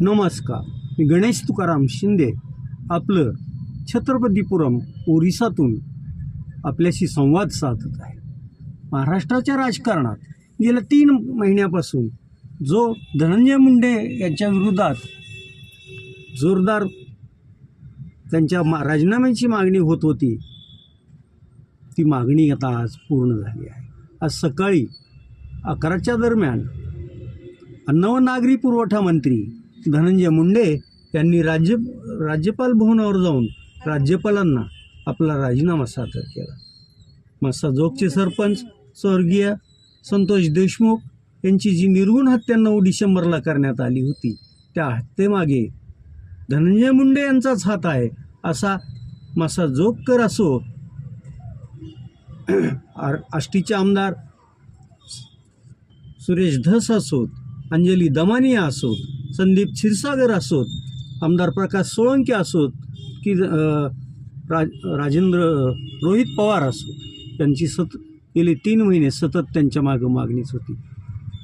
नमस्कार मी गणेश तुकाराम शिंदे आपलं छत्रपतीपुरम ओरिसातून आपल्याशी संवाद साधत आहे. महाराष्ट्राच्या राजकारणात गेल्या तीन महिन्यापासून जो धनंजय मुंडे यांच्या विरोधात जोरदार त्यांच्या मा राजीनाम्याची मागणी होत होती ती मागणी आता आज पूर्ण झाली आहे. आज सकाळी अकराच्या दरम्यान अन्न व नागरी पुरवठा मंत्री धनंजय मुंडे यांनी राज्य राज्यपाल भवनावर जाऊन राज्यपालांना आपला राजीनामा सादर केला. मस्साजोगचे सरपंच स्वर्गीय संतोष देशमुख यांची जी निर्गुण हत्या नऊ डिसेंबरला करण्यात आली होती त्या हत्येमागे धनंजय मुंडे यांचाच हात आहे असा मसा जोगकर असो आर आष्टीचे आमदार सुरेश धस असोत अंजली दमानिया असोत संदीप क्षीरसागर असोत आमदार प्रकाश सोळंके असोत की राज राजेंद्र रोहित पवार असोत. त्यांची सत गेले तीन महिने सतत त्यांच्या मागं मागणीच होती.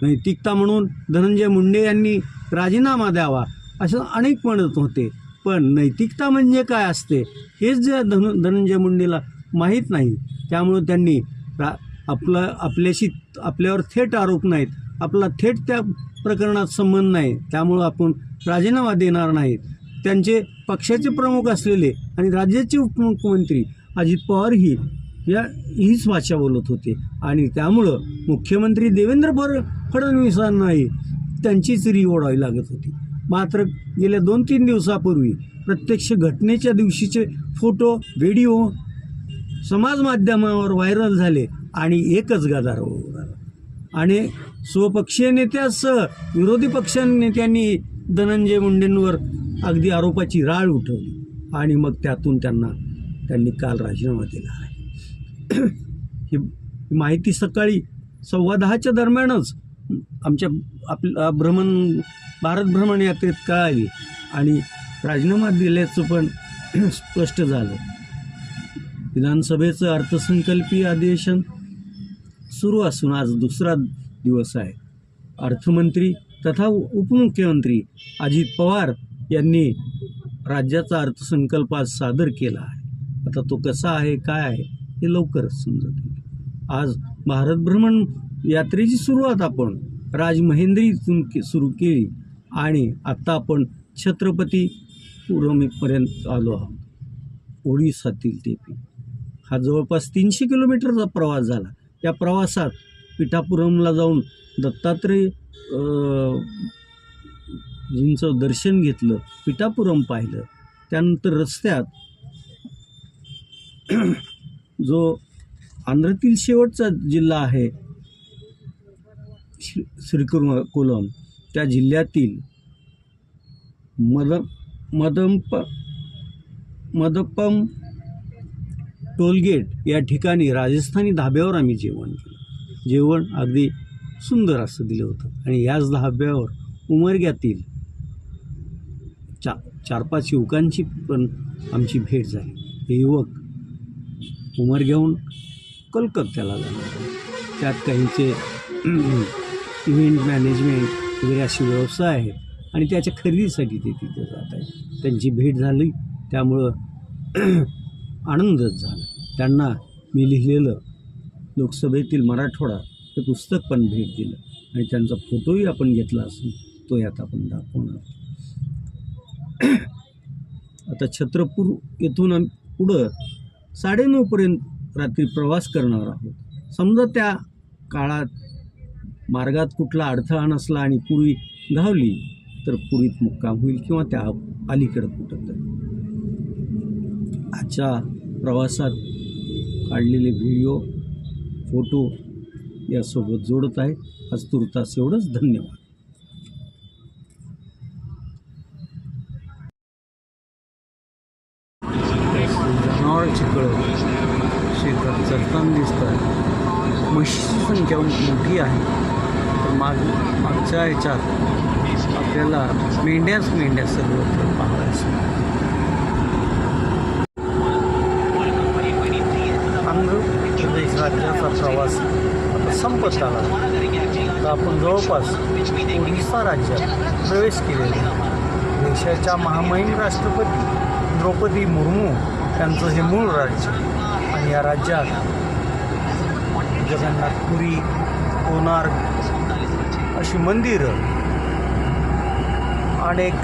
नैतिकता म्हणून धनंजय मुंडे यांनी राजीनामा द्यावा असं अनेक म्हणत होते. पण नैतिकता म्हणजे काय असते हेच जे धन धनंजय मुंडेला माहीत नाही. त्यामुळं त्यांनी रा आपलं आपल्याशी आपल्यावर थेट आरोप नाहीत. आपला थेट त्या प्रकरणात संबंध नाही. त्यामुळं आपण राजीनामा देणार नाहीत. त्यांचे पक्षाचे प्रमुख असलेले आणि राज्याचे उपमुख्यमंत्री अजित पवार ही या हीच भाषा बोलत होते. आणि त्यामुळं मुख्यमंत्री देवेंद्र फड फडणवीसांनाही त्यांचीच री ओढावी लागत होती. मात्र गेल्या दोन तीन दिवसापूर्वी प्रत्यक्ष घटनेच्या दिवशीचे फोटो व्हिडिओ समाज माध्यमावर व्हायरल झाले आणि एकच गदारोळ उडाला. आणि स्वपक्षीय नेत्यासह विरोधी पक्ष नेत्यांनी धनंजय मुंडेंवर अगदी आरोपाची राळ उठवली. आणि मग त्यातून त्यांना त्यांनी काल राजीनामा दिला आहे. ही माहिती सकाळी सव्वा दहाच्या दरम्यानच आमच्या आपल्या भ्रमण भारत भ्रमण यात्रेत कळाली. आणि राजीनामा दिल्याचं पण स्पष्ट झालं. विधानसभेचं अर्थसंकल्पीय अधिवेशन सुरू असून आज दुसरा दिवस आहे. अर्थमंत्री तथा उपमुख्यमंत्री अजित पवार यांनी राज्याचा अर्थसंकल्प आज सादर केला आहे. आता तो कसा आहे काय आहे हे लवकरच समजत येईल आज भारत भ्रमण यात्रेची सुरुवात आपण राजमहेंद्रीतून के सुरू केली आणि आत्ता आपण छत्रपती पुरमीपर्यंत आलो आहोत. ओडिसातील टेपी. हा जवळपास तीनशे किलोमीटरचा प्रवास झाला. या प्रवासात पिठापुरमला जाऊन दत्तात्रय जींचं दर्शन घेतलं पिठापुरम पाहिलं. त्यानंतर रस्त्यात जो आंध्रातील शेवटचा जिल्हा आहे श्री श्रीकुर्म त्या जिल्ह्यातील मद मदंप मदपम टोलगेट या ठिकाणी राजस्थानी धाब्यावर आम्ही जेवण केलं. जेवण अगदी सुंदर असं दिलं होतं. आणि याच धाब्यावर उमरग्यातील चा चार पाच युवकांची पण आमची भेट झाली. हे युवक उमर घेऊन कलकत्त्याला जाणार त्यात काहींचे इव्हेंट मॅनेजमेंट वगैरे असे व्यवसाय आहेत आणि त्याच्या खरेदीसाठी ते तिथे जात आहेत. त्यांची भेट झाली. त्यामुळं आनंदच झाला. त्यांना मी लिहिलेलं लोकसभेतील मराठवाडा हे पुस्तक पण भेट दिलं आणि त्यांचा फोटोही आपण घेतला असून तो यात आपण दाखवणार आता छत्रपूर येथून आम्ही पुढं साडेनऊपर्यंत रात्री प्रवास करणार आहोत. समजा त्या काळात मार्गात कुठला अडथळा नसला आणि पुरी धावली तर पुरीत मुक्काम होईल किंवा त्या अलीकडं कुठं तरी आजच्या प्रवासात काढलेले व्हिडिओ फोटो यासोबत जोडत आहे. आज तुर्तास एवढंच. धन्यवाद. जनावरांची कळव. शेतात चरताना दिसत आहे म्हशीची संख्या मोठी आहे. तर माग मागच्या ह्याच्यात आपल्याला मेंढ्याच मेंढ्या सर्वत्र पाहतात आंध्र प्रदेश राज्याचा प्रवास आता संपत आला तर आपण जवळपास ओडिसा राज्यात प्रवेश केलेला देशाच्या महामहिम राष्ट्रपती द्रौपदी मुर्मू त्यांचं हे मूळ राज्य आणि या राज्यात जगन्नाथपुरी कोणार्क अशी मंदिरं अनेक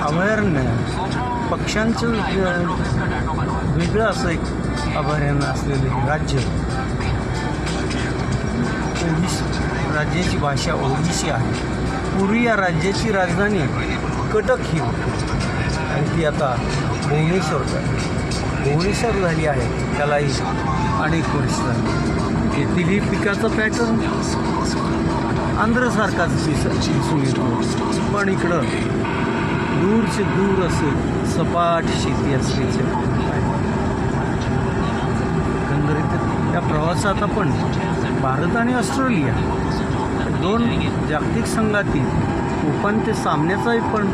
अभयारण्य पक्ष्यांचं वेगळं असं एक अभयारण्य असलेले राज्य ओडिसी राज्याची भाषा ओडिसी आहे. पूर्वी या राज्याची राजधानी कटक ही आणि ती आता भुवनेश्वर झाली भुवनेश्वर झाली आहे. त्यालाही अनेक वर्ष झाली. येथीलही पिकाचं पॅटर्न आंध्रसारखाच दिस दिसून येतो. पण इकडं दूरचे दूर असे सपाट शेती असल्याचे त्या या प्रवासात आपण भारत आणि ऑस्ट्रेलिया दोन जागतिक संघातील उपांत्य सामन्याचाही पण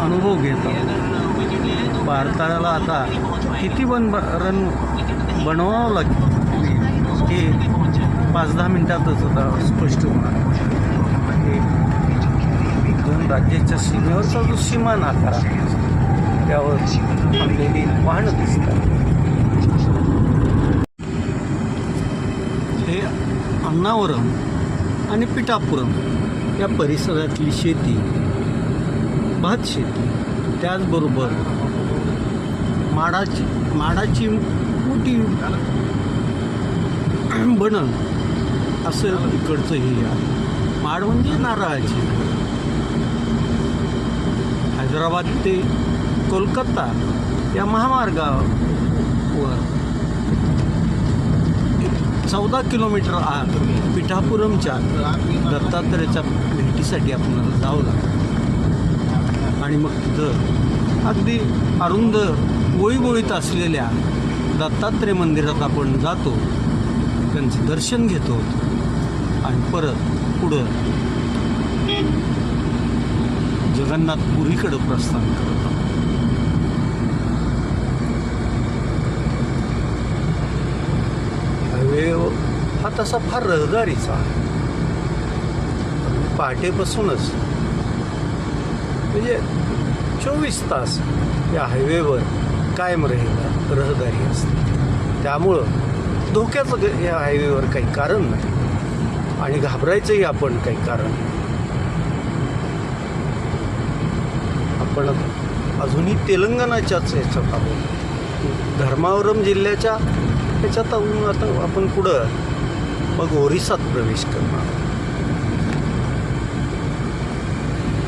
अनुभव घेत. आहोत भारताला आता किती बन रन बनवावं लागेल हे पाच दहा मिनटातच आता स्पष्ट होणार. दोन राज्याच्या सीमेवरचा जो सीमा नाकारा त्यावर आणलेली वाहनं दिसतात हे अण्णावरम आणि पिठापुरम या परिसरातली शेती भात शेती त्याचबरोबर माडाची माडाची मोठी बनण असं इकडचं हे आहे. माड म्हणजे नारळाची. हैदराबाद ते कोलकाता या महामार्गावर चौदा किलोमीटर आत पिठापुरमच्या दत्तात्रेयाच्या भेटीसाठी आपल्याला जावं लागतं आणि मग तिथं अगदी अरुंद गोळीगोळीत असलेल्या दत्तात्रेय मंदिरात आपण जातो. त्यांचं दर्शन घेतो. आणि परत पुढं जगन्नाथपुरीकडं प्रस्थान करतो. हायवे हा तसा फार रहदारीचा आहे. पहाटेपासूनच. म्हणजे चोवीस तास या हायवेवर कायम राहिला रहदारी असते. त्यामुळं धोक्याचं या हायवेवर काही कारण नाही. आणि घाबरायचंही आपण काही कारण आपण अजूनही तेलंगणाच्याच ह्याच्यात आहोत. धर्मावरम जिल्ह्याच्या त्याच्यात आता आपण पुढं मग ओरिसात प्रवेश करणार.